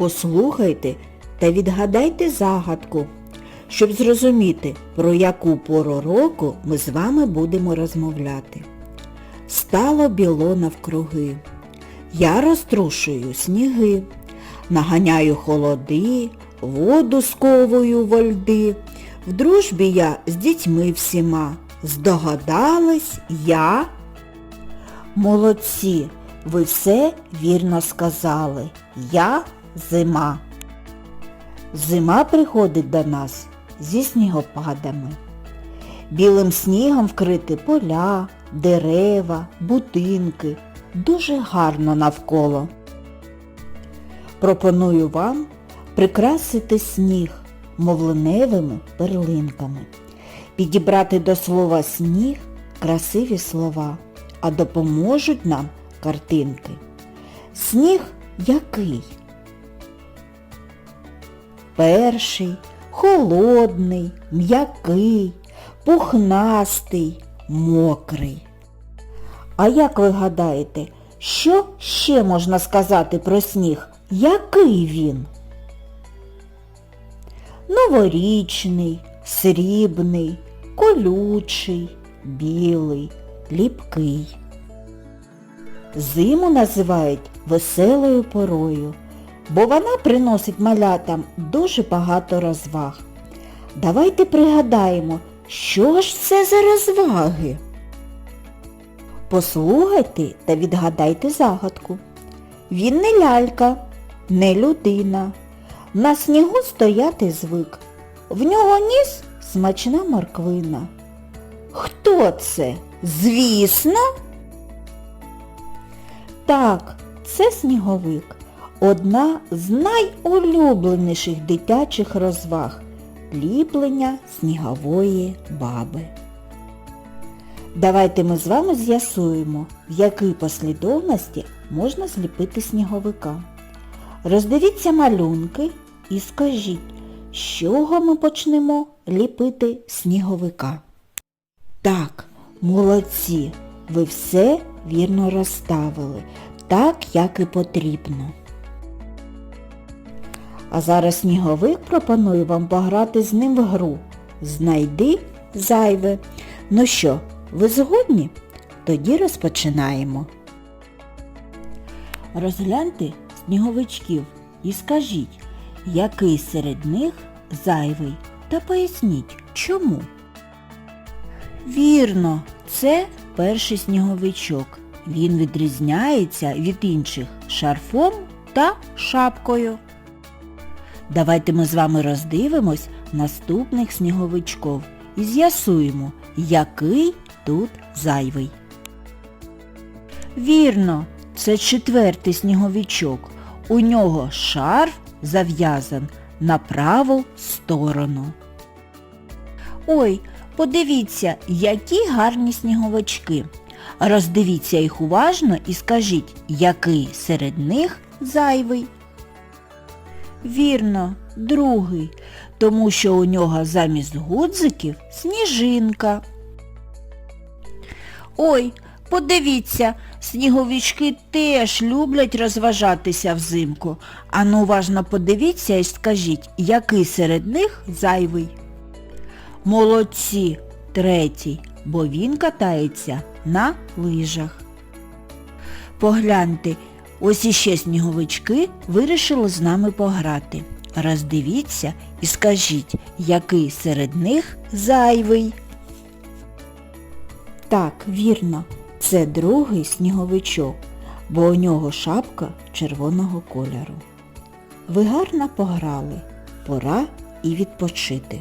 послухайте та відгадайте загадку, щоб зрозуміти, про яку пору року ми з вами будемо розмовляти. Стало біло навкруги. Я розтрушую сніги, наганяю холоди, воду сковую во льди. В дружбі я з дітьми всіма. Здогадались я. Молодці, ви все вірно сказали. Я зима. Зима приходить до нас зі снігопадами. Білим снігом вкрити поля, дерева, будинки. Дуже гарно навколо. Пропоную вам прикрасити сніг мовленевими перлинками, підібрати до слова сніг красиві слова, а допоможуть нам картинки. Сніг який? Перший, холодний, м'який, пухнастий, мокрий. А як ви гадаєте, що ще можна сказати про сніг? Який він? Новорічний, срібний, колючий, білий, ліпкий. Зиму називають веселою порою, бо вона приносить малятам дуже багато розваг. Давайте пригадаємо, що ж це за розваги? Послухайте та відгадайте загадку. Він не лялька, не людина. На снігу стояти звик. В нього ніс смачна морквина. Хто це? Звісно? Так, це сніговик. Одна з найулюбленіших дитячих розваг ліплення снігової баби. Давайте ми з вами з'ясуємо, в якій послідовності можна зліпити сніговика. Роздивіться малюнки і скажіть, з чого ми почнемо ліпити сніговика. Так, молодці, ви все вірно розставили, так, як і потрібно. А зараз сніговик пропонує вам пограти з ним в гру. Знайди зайве. Ну що, ви згодні? Тоді розпочинаємо. Розгляньте сніговичків і скажіть, який серед них зайвий, та поясніть, чому. Вірно, це перший сніговичок. Він відрізняється від інших шарфом та шапкою. Давайте ми з вами роздивимось наступних сніговичків і з'ясуємо, який тут зайвий. Вірно, це четвертий сніговичок. У нього шарф зав'язан на праву сторону. Ой, подивіться, які гарні сніговички. Роздивіться їх уважно і скажіть, який серед них зайвий. Вірно, другий, тому що у нього замість гудзиків сніжинка. Ой, подивіться, сніговички теж люблять розважатися взимку. Ану уважно подивіться і скажіть, який серед них зайвий. Молодці, третій, бо він катається на лижах. Погляньте, ось іще сніговички вирішили з нами пограти. Роздивіться і скажіть, який серед них зайвий. Так, вірно, це другий сніговичок, бо у нього шапка червоного кольору. Ви гарно пограли, пора і відпочити.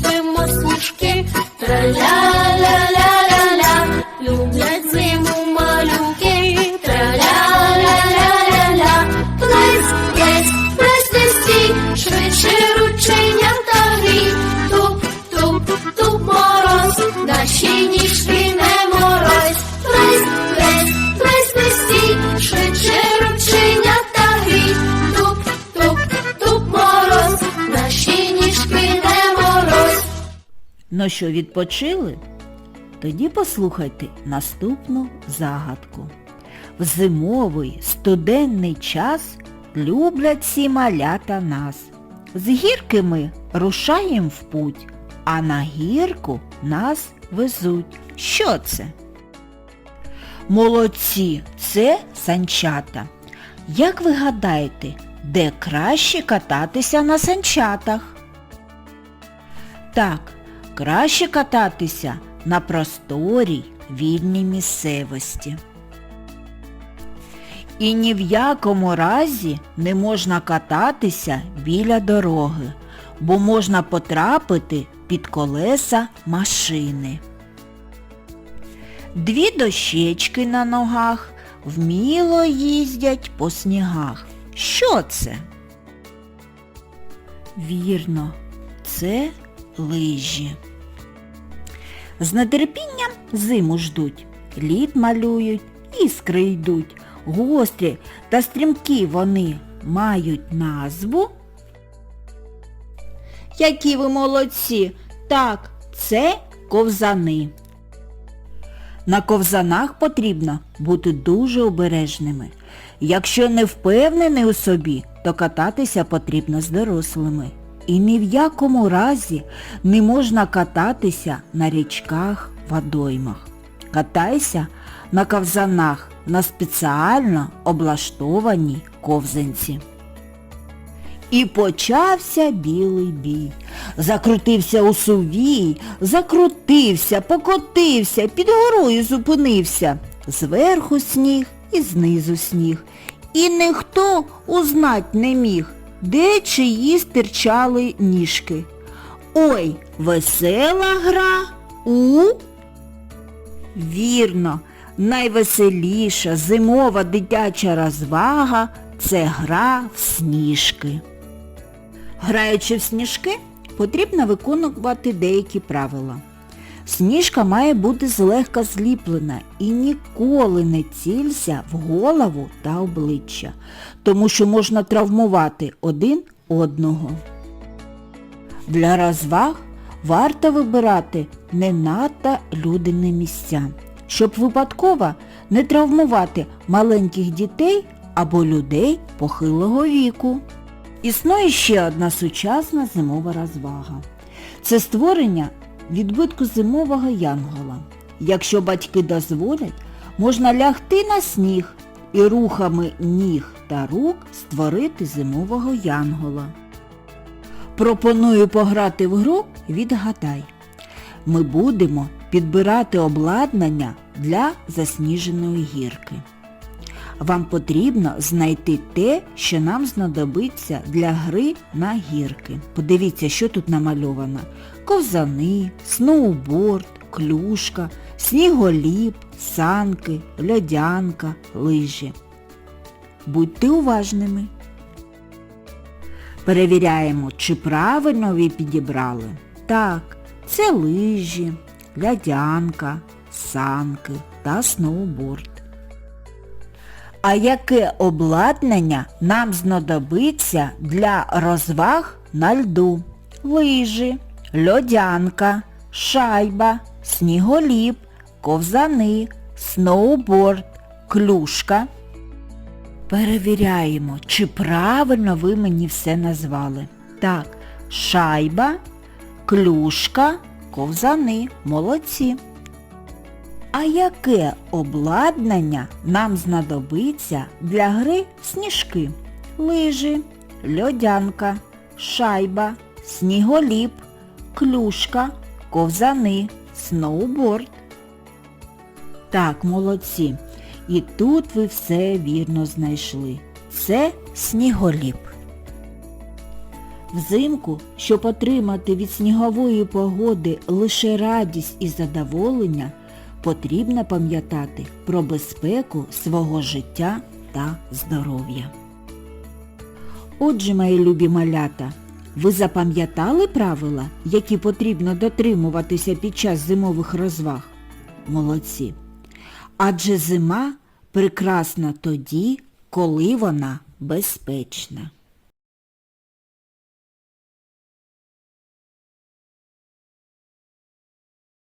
Снігу зліпимо сніжки. Траля-ля-ля-ля-ля, Ну що, відпочили? Тоді послухайте наступну загадку. В зимовий студенний час люблять всі малята нас. З гірки ми рушаєм в путь, а на гірку нас везуть. Що це? Молодці, це санчата. Як ви гадаєте, де краще кататися на санчатах? Так, краще кататися на просторій вільній місцевості. І ні в якому разі не можна кататися біля дороги, бо можна потрапити під колеса машини. Дві дощечки на ногах вміло їздять по снігах. Що це? Вірно, це лижі. З нетерпінням зиму ждуть, лід малюють, іскри йдуть. Гострі та стрімкі вони мають назву. Які ви молодці! Так, це ковзани. На ковзанах потрібно бути дуже обережними. Якщо не впевнений у собі, то кататися потрібно з дорослими. І ні в якому разі не можна кататися на річках, водоймах. Катайся на ковзанах на спеціально облаштованій ковзанці. І почався білий бій. Закрутився у сувій, закрутився, покотився, під горою зупинився. Зверху сніг і знизу сніг. І ніхто узнать не міг, де чиї стирчали ніжки. Ой, весела гра у... Вірно, найвеселіша зимова дитяча розвага це гра в сніжки. Граючи в сніжки, потрібно виконувати деякі правила. Сніжка має бути злегка зліплена і ніколи не цілься в голову та обличчя, тому що можна травмувати один одного. Для розваг варто вибирати не надто людяні місця, щоб випадково не травмувати маленьких дітей або людей похилого віку. Існує ще одна сучасна зимова розвага. Це створення відбитку зимового янгола. Якщо батьки дозволять, можна лягти на сніг і рухами ніг та рук створити зимового янгола. Пропоную пограти в гру «Відгадай». Ми будемо підбирати обладнання для засніженої гірки. Вам потрібно знайти те, що нам знадобиться для гри на гірки. Подивіться, що тут намальовано. Ковзани, сноуборд, клюшка, сніголіп, санки, льодянка, лижі. Будьте уважними. Перевіряємо, чи правильно ви підібрали. Так, це лижі, лядянка, санки та сноуборд. А яке обладнання нам знадобиться для розваг на льду? Лижі, льодянка, шайба, сніголіп, ковзани, сноуборд, клюшка. Перевіряємо, чи правильно ви мені все назвали. Так, шайба, клюшка, ковзани. Молодці. А яке обладнання нам знадобиться для гри в сніжки? Лижі, льодянка, шайба, сніголіп, клюшка, ковзани, сноуборд. Так, молодці. І тут ви все вірно знайшли. Це сніголіп. Взимку, щоб отримати від снігової погоди лише радість і задоволення, потрібно пам'ятати про безпеку свого життя та здоров'я. Отже, мої любі малята, ви запам'ятали правила, які потрібно дотримуватися під час зимових розваг? Молодці. Адже зима прекрасна тоді, коли вона безпечна.